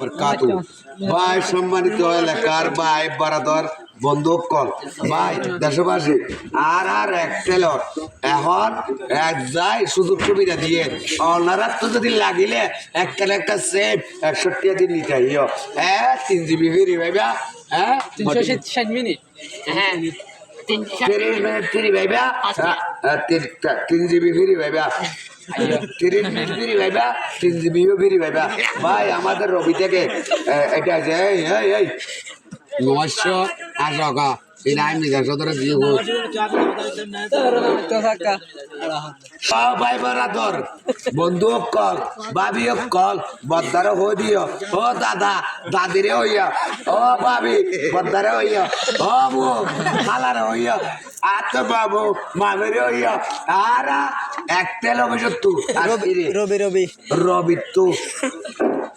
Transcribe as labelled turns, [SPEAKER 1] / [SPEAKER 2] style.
[SPEAKER 1] বরকাতু ভাই সম্মানিত এলাকার ভাই বারাদর বন্ধুক কল। ভাই দেশবাসী আর আর এক টেলর। এখন এক যায় সুযোগ সুবিধা দিয়ে। অনারা তো যদি লাগিলে একটা না একটা সেম একষট্টি দিন নিতে আইও। হ্যাঁ তিন জিবি ফিরি ভাইবা? হ্যাঁ?
[SPEAKER 2] তিনশো ষাট মিনিট।
[SPEAKER 3] হ্যাঁ। তিনশো
[SPEAKER 1] ফিরি ভাইবা? হ্যাঁ, তিন- জিবি ফিরি ভাইবা। তিরিশ মিনিট ফিরি ভাইবা, তিন জিবিও ফিরি ভাইবা। ভাই, আমাদের রবি থেকে এটা যে, এই এই নশো আশকা এই নাইন নিজার সদরে দিয়ে হোক
[SPEAKER 2] তো থাকা
[SPEAKER 1] সব ভাই বরাদর বন্ধু কল ভাবি কল বদ্দারে হো দিও। ও দাদা দাদিরে হইয়া ও ভাবি বদ্দারে হইয়া ও বু খালারে হইয়া আত বাবু মামেরে হইয়া আর একটা অভিযোগ তু
[SPEAKER 2] রবি রবি
[SPEAKER 1] রবি। তু